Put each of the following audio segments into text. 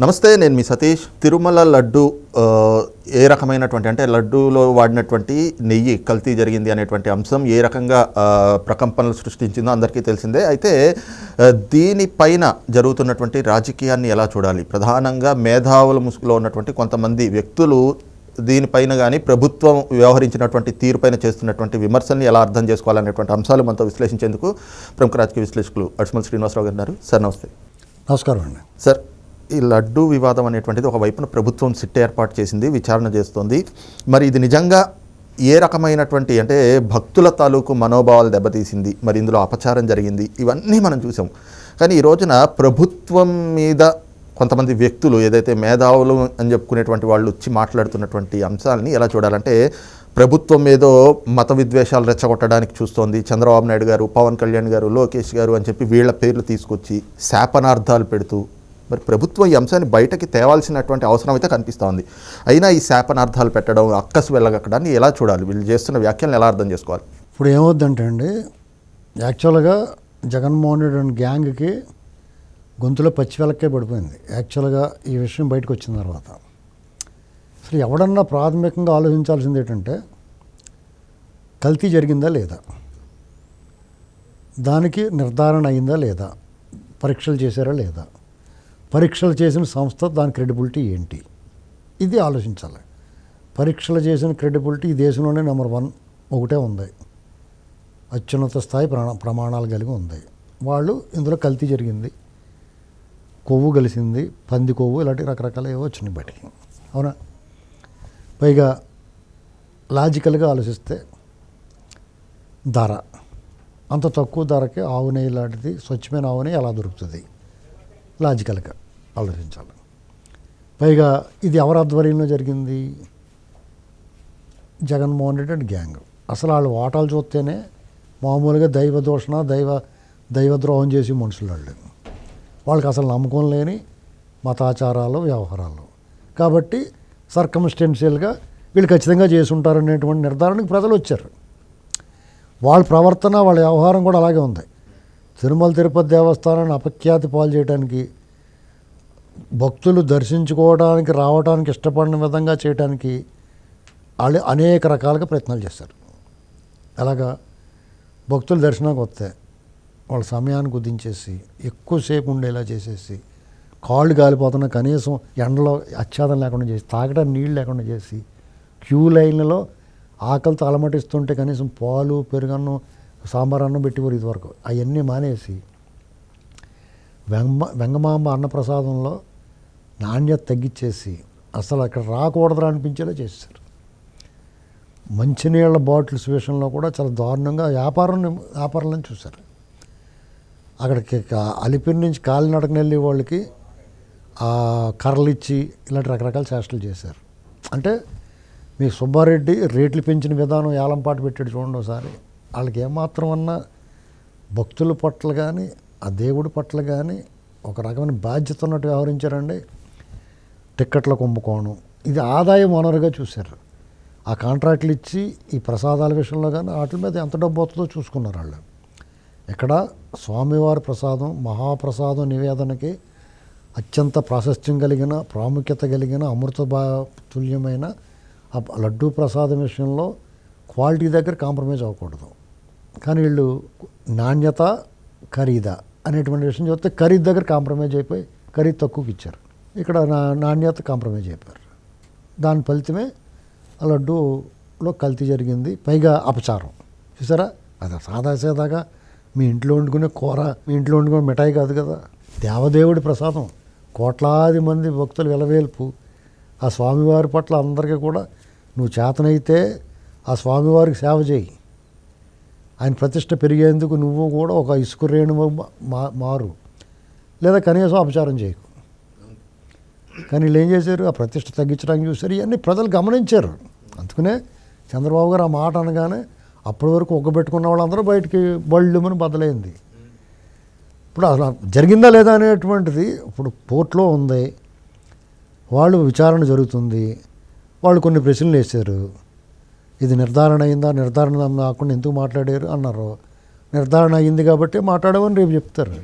నమస్తే నేను మీ సతీష్. తిరుమల లడ్డు ఏ రకమైనటువంటి అంటే లడ్డూలో వాడినటువంటి నెయ్యి కల్తీ జరిగింది అనేటువంటి అంశం ఏ రకంగా ప్రకంపనలు సృష్టించిందో అందరికీ తెలిసిందే. అయితే దీనిపైన జరుగుతున్నటువంటి రాజకీయాన్ని ఎలా చూడాలి? ప్రధానంగా మేధావుల ముసుగులో ఉన్నటువంటి కొంతమంది వ్యక్తులు దీనిపైన కానీ ప్రభుత్వం వ్యవహరించినటువంటి తీరుపైన చేస్తున్నటువంటి విమర్శల్ని ఎలా అర్థం చేసుకోవాలనేటువంటి అంశాలు మనతో విశ్లేషించేందుకు ప్రముఖ రాజకీయ విశ్లేషకులు అడ్స్మల్ శ్రీనివాసరావు గారు ఉన్నారు. సార్ నమస్తే. నమస్కారం అండి. సార్ ఈ లడ్డు వివాదం అనేటువంటిది ఒకవైపున ప్రభుత్వం సిట్ ఏర్పాటు చేసింది విచారణ చేస్తోంది. మరి ఇది నిజంగా ఏ రకమైనటువంటి అంటే భక్తుల తాలూకు మనోభావాలు దెబ్బతీసింది మరి ఇందులో అపచారం జరిగింది ఇవన్నీ మనం చూసాం. కానీ ఈ రోజున ప్రభుత్వం మీద కొంతమంది వ్యక్తులు ఏదైతే మేధావులు అని చెప్పుకునేటువంటి వాళ్ళు వచ్చి మాట్లాడుతున్నటువంటి అంశాలని ఎలా చూడాలంటే ప్రభుత్వం ఏదో మత విద్వేషాలు రెచ్చగొట్టడానికి చూస్తోంది. చంద్రబాబు నాయుడు గారు పవన్ కళ్యాణ్ గారు లోకేష్ గారు అని చెప్పి వీళ్ళ పేర్లు తీసుకొచ్చి శాపనార్థాలు పెడుతూ మరి ప్రభుత్వం ఈ అంశాన్ని బయటకి తేవాల్సినటువంటి అవసరం అయితే కనిపిస్తోంది అయినా ఈ శాపనార్థాలు పెట్టడం అక్కసు వెళ్ళగక్కడాన్ని ఎలా చూడాలి? వీళ్ళు చేస్తున్న వ్యాఖ్యలను ఎలా అర్థం చేసుకోవాలి? ఇప్పుడు ఏమవుద్దంటే అండి యాక్చువల్గా జగన్మోహన్ రెడ్డి అండ్ గ్యాంగ్కి గొంతులో పచ్చి వెలక్కే పడిపోయింది. యాక్చువల్గా ఈ విషయం బయటకు వచ్చిన తర్వాత. అసలు ఎవడన్నా ప్రాథమికంగా ఆలోచించాల్సింది ఏంటంటే కల్తీ జరిగిందా లేదా? దానికి నిర్ధారణ అయిందా లేదా? పరీక్షలు చేశారా లేదా? పరీక్షలు చేసిన సంస్థ దాని క్రెడిబిలిటీ ఏంటి? ఇది ఆలోచించాలి. పరీక్షలు చేసిన క్రెడిబిలిటీ ఈ దేశంలోనే నెంబర్ వన్ ఒకటే ఉంది. అత్యున్నత స్థాయి ప్రణా ప్రమాణాలు కలిగి ఉంది. వాళ్ళు ఇందులో కల్తీ జరిగింది. కొవ్వు కలిసింది పంది కొవ్వు ఇలాంటి రకరకాల ఏవో వచ్చినాయి బయటికి. అవునా? పైగా లాజికల్గా ఆలోచిస్తే ధర. అంత తక్కువ ధరకే ఆవు నెయ్యి లాంటిది స్వచ్ఛమైన ఆవు నెయ్యి ఎలా దొరుకుతుంది? లాజికల్గా. ఆలోచించాలి పైగా ఇది ఎవరి ఆధ్వర్యంలో జరిగింది? Jaganmohan Reddy and gang. అసలు వాళ్ళు ఓటాలు చూస్తేనే మామూలుగా దైవ దూషణ దైవ దైవద్రోహం చేసి మనుషులు వాళ్ళు. వాళ్ళకి అసలు నమ్మకం లేని మతాచారాలు వ్యవహారాలు. కాబట్టి సర్కమ్స్టెన్షియల్గా వీళ్ళు ఖచ్చితంగా చేసి ఉంటారనేటువంటి నిర్ధారణకు ప్రజలు వచ్చారు. వాళ్ళ ప్రవర్తన వాళ్ళ వ్యవహారం కూడా అలాగే ఉంది. తిరుమల తిరుపతి దేవస్థానాన్ని అపఖ్యాతి పాలు చేయడానికి భక్తులు దర్శించుకోవడానికి రావడానికి ఇష్టపడిన విధంగా చేయడానికి వాళ్ళు అనేక రకాలుగా ప్రయత్నాలు చేస్తారు. అలాగా భక్తులు దర్శనానికి వస్తే వాళ్ళ సమయాన్ని కుదించేసి ఎక్కువసేపు ఉండేలా చేసేసి కాళ్ళు కాలిపోతున్న కనీసం ఎండలో ఆచ్ఛాదం లేకుండా చేసి తాగడానికి నీళ్ళు లేకుండా చేసి క్యూ లైన్లలో ఆకలితో అలమటిస్తుంటే కనీసం పాలు పెరుగన్నం సాంబార్ అన్నం పెట్టేవారు ఇదివరకు. అవన్నీ మానేసి వెంగ వెంగమాంబ అన్నప్రసాదంలో నాణ్యత తగ్గించేసి అసలు అక్కడ రాకూడదురా అనిపించేలా చేశారు. మంచినీళ్ళ బాటిల్స్ విషయంలో కూడా చాలా దారుణంగా వ్యాపారం వ్యాపారాలను చూశారు. అక్కడికి అలిపిరి నుంచి కాలినడకన వెళ్ళే వాళ్ళకి కర్రలిచ్చి కర్రలు ఇచ్చి ఇలాంటి రకరకాల చేష్టలు చేశారు. అంటే మీ సుబ్బారెడ్డి రేట్లు పెంచిన విధానం ఏలంపాటు పెట్టాడు చూడండి ఒకసారి. వాళ్ళకి ఏమాత్రం అన్నా భక్తుల పట్ల కానీ ఆ దేవుడి పట్ల కానీ ఒక రకమైన బాధ్యత ఉన్నట్టు వ్యవహరించారండి. టిక్కెట్ల కుంభకోణం ఇది ఆదాయం వనరుగా చూశారు. ఆ కాంట్రాక్ట్లు ఇచ్చి ఈ ప్రసాదాల విషయంలో కానీ వాటి మీద ఎంత డబ్బు అవుతుందో చూసుకున్నారు వాళ్ళు. ఇక్కడ స్వామివారి ప్రసాదం మహాప్రసాదం నివేదనకి అత్యంత ప్రాశస్త్యం కలిగిన ప్రాముఖ్యత కలిగిన అమృత తుల్యమైన ఆ లడ్డూ ప్రసాదం విషయంలో క్వాలిటీ దగ్గర కాంప్రమైజ్ అవ్వకూడదు. కానీ వీళ్ళు నాణ్యత ఖరీదా అనేటువంటి విషయం చూస్తే ఖరీదు దగ్గర కాంప్రమైజ్ అయిపోయి ఖరీదు తక్కువకి ఇచ్చారు. ఇక్కడ నా నాణ్యత కాంప్రమైజ్ అయిపోయారు. దాని ఫలితమే ఆ లడ్డూలో కల్తీ జరిగింది పైగా అపచారం. చూసారా? అది సాదాసేదాగా మీ ఇంట్లో వండుకునే కూర మీ ఇంట్లో వండుకునే మిఠాయి కాదు కదా. దేవదేవుడి ప్రసాదం. కోట్లాది మంది భక్తులు వెలవేల్పు. ఆ స్వామివారి పట్ల అందరికీ కూడా నువ్వు చేతనైతే ఆ స్వామివారికి సేవ చేయి. ఆయన ప్రతిష్ట పెరిగేందుకు నువ్వు కూడా ఒక ఇసుక రేణు మా మారు. లేదా కనీసం అపచారం చేయకు. కానీ వీళ్ళు ఏం చేశారు? ఆ ప్రతిష్ట తగ్గించడానికి చూశారు. ఇవన్నీ ప్రజలు గమనించారు. అందుకనే చంద్రబాబు గారు ఆ మాట అనగానే అప్పటి వరకు ఒగ్గబెట్టుకున్న వాళ్ళందరూ బయటికి బళ్ళుమని బదలైంది ఇప్పుడు అసలు జరిగిందా లేదా అనేటువంటిది ఇప్పుడు కోర్టులో ఉంది. వాళ్ళు విచారణ జరుగుతుంది. వాళ్ళు కొన్ని ప్రశ్నలు వేశారు. ఇది నిర్ధారణ అయిందా? నిర్ధారణ కాకుండా ఎందుకు మాట్లాడారు? అన్నారు. నిర్ధారణ అయింది కాబట్టి మాట్లాడమని రేపు చెప్తారు.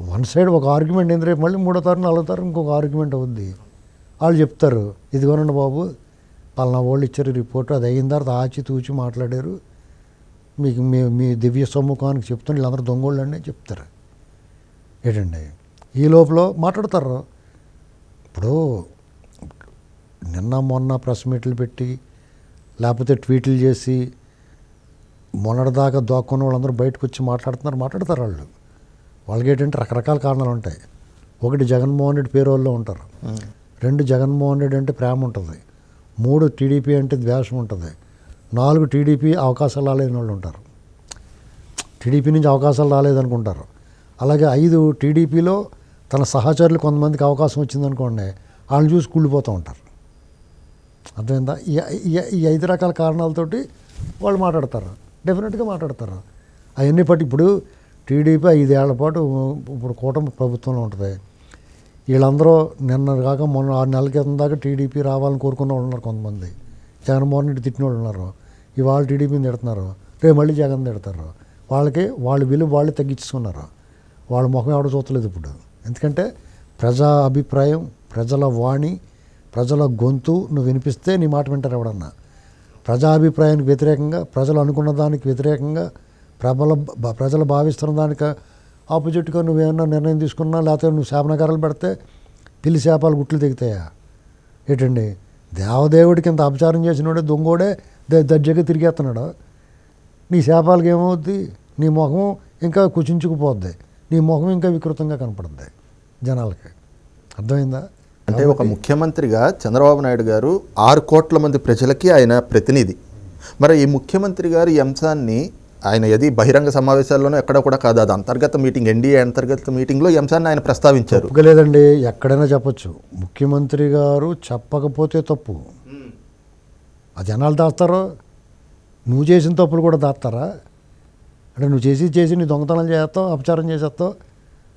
వన్ సైడ్ ఒక ఆర్గ్యుమెంట్ ఏంది రేపు మళ్ళీ మూడో తారీఖు నాలుగో తారీఖు ఇంకొక ఆర్గ్యుమెంట్ అవుద్ది. వాళ్ళు చెప్తారు ఇదిగోనండి బాబు పలానా వాళ్ళు ఇచ్చారు రిపోర్ట్ అది అయిన తర్వాత ఆచి తూచి మాట్లాడారు. మీకు మీ మీ దివ్య సమ్ముఖానికి చెప్తాను వీళ్ళందరూ దొంగోళ్ళు అని చెప్తారు. ఏంటండి? ఈ లోపల మాట్లాడతారు. ఇప్పుడు నిన్న మొన్న ప్రెస్ మీట్లు పెట్టి లేకపోతే ట్వీట్లు చేసి మొన్నటిదాకా దోక్కున్న వాళ్ళందరూ బయటకు వచ్చి మాట్లాడుతున్నారు మాట్లాడతారు వాళ్ళు. వాళ్ళకి ఏంటంటే రకరకాల కారణాలు ఉంటాయి. ఒకటి జగన్మోహన్ రెడ్డి పేరు వాళ్ళు ఉంటారు రెండు జగన్మోహన్ రెడ్డి అంటే ప్రేమ ఉంటుంది. మూడు టీడీపీ అంటే ద్వేషం ఉంటుంది. నాలుగు టీడీపీ అవకాశాలు రాలేని వాళ్ళు ఉంటారు. టీడీపీ నుంచి అవకాశాలు రాలేదనుకుంటారు. అలాగే ఐదు టీడీపీలో తన సహచరులు కొంతమందికి అవకాశం వచ్చిందనుకోండి వాళ్ళని చూసి కూలిపోతూ ఉంటారు. అర్థమైందా? ఈ ఈ- ఈ ఐదు రకాల కారణాలతోటి వాళ్ళు మాట్లాడతారు. డెఫినెట్గా మాట్లాడతారు. అవన్నీ పట్టి ఇప్పుడు టీడీపీ ఐదేళ్ళ పాటు ఇప్పుడు కూటమి ప్రభుత్వంలో ఉంటుంది. వీళ్ళందరూ నిన్న కాక మొన్న ఆరు నెలల క్రితం దాకా టీడీపీ రావాలని కోరుకున్న వాళ్ళు ఉన్నారు కొంతమంది. జగన్మోహన్ రెడ్డి తిట్టిన వాళ్ళు ఉన్నారు. ఇవాళ టీడీపీని తిడుతున్నారు. రేపు మళ్ళీ జగన్ తిడతారు. వాళ్ళకి వాళ్ళ విలువ వాళ్ళు తగ్గించుకున్నారు. వాళ్ళ ముఖం ఎవడ చూస్తలేదు ఇప్పుడు. ఎందుకంటే ప్రజా అభిప్రాయం ప్రజల వాణి ప్రజల గొంతు నువ్వు వినిపిస్తే నీ మాట వింటారు ఎవడన్నా. ప్రజాభిప్రాయానికి వ్యతిరేకంగా ప్రజలు అనుకున్న దానికి వ్యతిరేకంగా ప్రబల ప్రజలు భావిస్తున్న దానికి ఆపోజిట్గా నువ్వేమన్నా నిర్ణయం తీసుకున్నా లేకపోతే నువ్వు శాపనకారాలు పెడితే పిల్లి శాపాలు గుట్లు తెగుతాయా? ఏంటండి? దేవదేవుడికి ఇంత అపచారం చేసినోడే దొంగోడే దర్జగా దర్జాగా తిరిగేస్తున్నాడు నీ శాపాలకి ఏమవుద్ది? నీ ముఖం ఇంకా కుచించుకుపోద్ది. నీ ముఖం ఇంకా వికృతంగా కనపడుద్ది జనాలకి. అర్థమైందా? అంటే ఒక ముఖ్యమంత్రిగా చంద్రబాబు నాయుడు గారు ఆరు కోట్ల మంది ప్రజలకి ఆయన ప్రతినిధి. మరి ఈ ముఖ్యమంత్రి గారు ఈ అంశాన్ని ఆయన ఏది బహిరంగ సమావేశాల్లోనూ ఎక్కడ కూడా కాదు అది అంతర్గత మీటింగ్ ఎన్డీఏ అంతర్గత మీటింగ్లో ఈ అంశాన్ని ఆయన ప్రస్తావించారు. ఒప్పుకోలేదండి ఎక్కడైనా చెప్పొచ్చు. ముఖ్యమంత్రి గారు చెప్పకపోతే తప్పు. ఆ జనాలు దాస్తారో? నువ్వు చేసిన తప్పులు కూడా దాస్తారా? అంటే నువ్వు చేసి చేసి నీ దొంగతనం చేస్తావు అపచారం చేసేస్తావు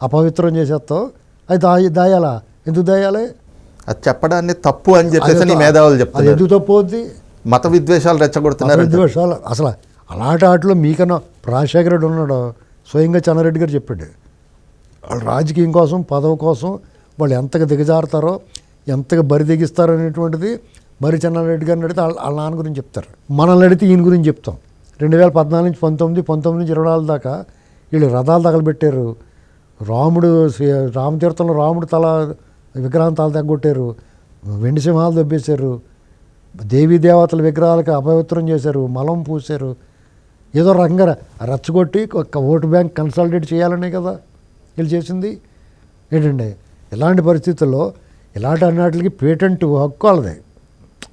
అపవిత్రం చేసేస్తావు. అది దాయి దాయాలా? ఎందుకు దాయాలి? అది చెప్పడాన్ని తప్పు అని చెప్పేసి నీ మేధావులు అది చెప్తున్నారు ఎందుకు తప్పు అవుద్ది? మత విద్వేషాలు రెచ్చగొడుతున్నారు. విద్వేషాలు. అసలు అలాంటి ఆటలో మీకన్నా రాజశేఖర రెడ్డి ఉన్నాడు? స్వయంగా చెన్నారెడ్డి గారు చెప్పాడు. వాళ్ళు రాజకీయం కోసం పదవి కోసం వాళ్ళు ఎంతగా దిగజారుతారో ఎంతగా బరి దిగిస్తారో అనేటువంటిది మరి చెన్నారెడ్డి గారిని అడిగితే వాళ్ళ వాళ్ళ నాన్న గురించి చెప్తారు. మనల్ని అడిగితే ఈయన గురించి చెప్తాం. రెండు వేల పద్నాలుగు నుంచి పంతొమ్మిది పంతొమ్మిది నుంచి ఇరవై నాలుగు దాకా వీళ్ళు రథాలు తగలబెట్టారు. రాముడు శ్రీ- రామతీర్థంలో రాముడు తల విగ్రహం తగ్గొట్టారు. వెండి సింహాలు దబ్బేశారు. దేవీ దేవతల విగ్రహాలకు అపవిత్రం చేశారు. మలం పూసారు ఏదో రకంగా రచ్చగొట్టి ఒక ఓటు బ్యాంక్ కన్సల్టేట్ చేయాలనే కదా వీళ్ళు చేసింది. ఏంటండి? ఇలాంటి పరిస్థితుల్లో ఇలాంటి అన్నిటికి పేటెంట్ హక్కు వాళ్ళది.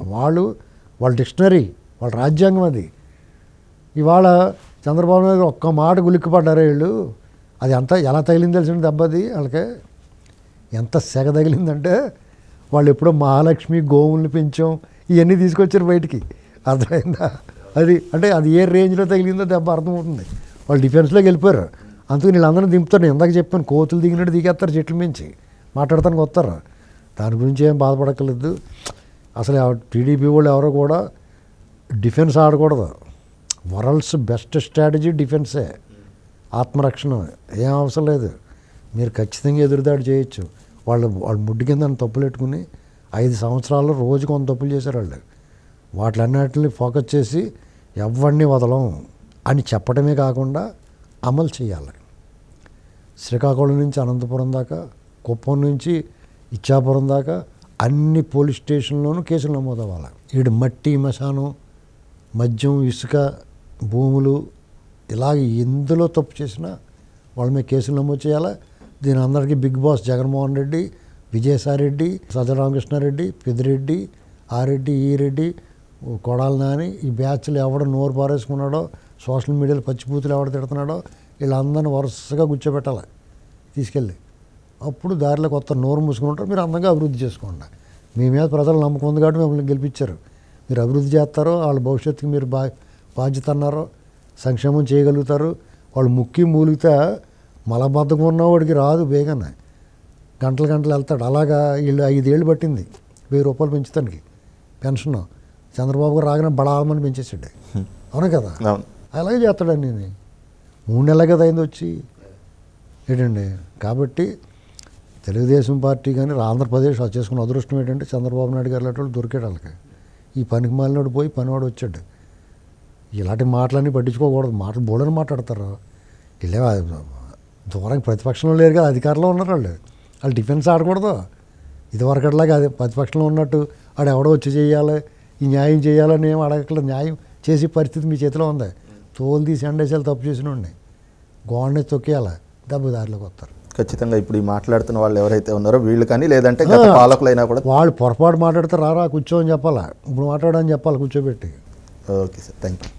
వాళ్ళు వాళ్ళ డిక్షనరీ వాళ్ళ రాజ్యాంగం అది. ఇవాళ చంద్రబాబు నాయుడు ఒక్క మాట గులిక్కిపడ్డారు వీళ్ళు. అది అంతా ఎలా తగిలింది తెలిసిన దెబ్బది వాళ్ళకి? ఎంత సెగ తగిలిందంటే వాళ్ళు ఎప్పుడో మహాలక్ష్మి గోవుల్ని పెంచాం ఇవన్నీ తీసుకొచ్చారు బయటికి. అర్థమైందా? అది అంటే అది ఏ రేంజ్లో తగిలిందో దెబ్బ అర్థమవుతుంది. వాళ్ళు డిఫెన్స్లోకి వెళ్ళిపోయారు. అందుకు వీళ్ళందరినీ దింపుతారు. నేను ఇందాక చెప్పాను కోతులు దిగినట్టు దిగేస్తారు చెట్ల మించి మాట్లాడతానికి వస్తారు. దాని గురించి ఏం బాధపడక్కర్లేదు. అసలు టీడీపీ వాళ్ళు ఎవరో కూడా డిఫెన్స్ ఆడకూడదు. వరల్డ్స్ బెస్ట్ స్ట్రాటజీ డిఫెన్సే. ఆత్మరక్షణ ఏం అవసరం లేదు. మీరు ఖచ్చితంగా ఎదురుదాడి చేయొచ్చు. వాళ్ళు వాళ్ళు ముడ్డు కింద తప్పులు పెట్టుకుని ఐదు సంవత్సరాల్లో రోజు కొంత తప్పులు చేశారు వాళ్ళు. వాటిలన్నిటిని ఫోకస్ చేసి ఎవరిని వదలం అని చెప్పడమే కాకుండా అమలు చేయాలి. శ్రీకాకుళం నుంచి అనంతపురం దాకా కుప్పం నుంచి ఇచ్చాపురం దాకా అన్ని పోలీస్ స్టేషన్లోనూ కేసులు నమోదు అవ్వాలి మట్టి మశానం మద్యం ఇసుక భూములు ఇలాగ ఎందులో తప్పు చేసినా వాళ్ళ మీద కేసులు నమోదు చేయాలి? దీని అందరికీ బిగ్ బాస్ జగన్మోహన్ రెడ్డి విజయసాయిరెడ్డి సజ్జల పెద్దిరెడ్డి ఆరెడ్డి ఈరెడ్డి ఈ రెడ్డి నాని ఈ బ్యాచ్లు ఎవడ నోరు పారేసుకున్నాడో సోషల్ మీడియాలో పచ్చిపూతులు ఎవడ తిడుతున్నాడో వీళ్ళందరిని వరుసగా కూర్చోబెట్టాలి తీసుకెళ్ళి. అప్పుడు దారిలో కొత్త నోరు మూసుకుంటారు మీరు అందంగా అభివృద్ధి చేసుకోండి. మీ మీద ప్రజలు నమ్మకం ఉంది కాబట్టి మిమ్మల్ని గెలిపించారు. మీరు అభివృద్ధి చేస్తారో వాళ్ళ భవిష్యత్తుకి మీరు బా బాధ్యత అన్నారో సంక్షేమం చేయగలుగుతారు వాళ్ళు ముక్కి మూలిగితే మలబద్ధకం ఉన్నవాడికి రాదు బేగానే. గంటలు గంటలు వెళ్తాడు. అలాగా వీళ్ళు ఐదేళ్ళు పట్టింది. వెయ్యి రూపాయలు పెంచుతానికి. పెన్షన్. చంద్రబాబు గారు రాగానే బడామని పెంచేసాడు అవునా కదా? అలాగే చేస్తాడండి నేను మూడు నెలల కదా అయింది వచ్చి. ఏంటండి? కాబట్టి తెలుగుదేశం పార్టీ కానీ ఆంధ్రప్రదేశ్ చేసుకున్న అదృష్టం ఏంటంటే చంద్రబాబు నాయుడు గారు లాంటి వాళ్ళు దొరికాడు వాళ్ళకి. ఈ పనికి మాలినోడు పోయి పనివాడు వచ్చాడు. ఇలాంటి మాటలన్నీ పట్టించుకోకూడదు. మాటలు బోడని మాట్లాడతారు. వీళ్ళే దూరం ప్రతిపక్షంలో లేరు కదా అధికారంలో ఉన్నారు వాళ్ళు. వాళ్ళు డిఫెన్స్ ఆడకూడదు. ఇదివరకట్లాగా అది ప్రతిపక్షంలో ఉన్నట్టు ఆడు ఎవడో వచ్చి చేయాలి ఈ న్యాయం చేయాలని ఏం అడగట్లేదు. న్యాయం చేసే పరిస్థితి మీ చేతిలో ఉంది. తోలు తీసి ఎండేసాలు తప్పు చేసిన వాడిని. గోడని తొక్కేయాలి దెబ్బ దారిలోకి వస్తారు. ఖచ్చితంగా ఇప్పుడు ఈ మాట్లాడుతున్న వాళ్ళు ఎవరైతే ఉన్నారో వీళ్ళు కానీ లేదంటే గత పాలకులైనా కూడా. వాళ్ళు పొరపాటు మాట్లాడితే రారా కూర్చో అని చెప్పాలా? ఇప్పుడు మాట్లాడని చెప్పాలి కూర్చోబెట్టి? Okay sir thank you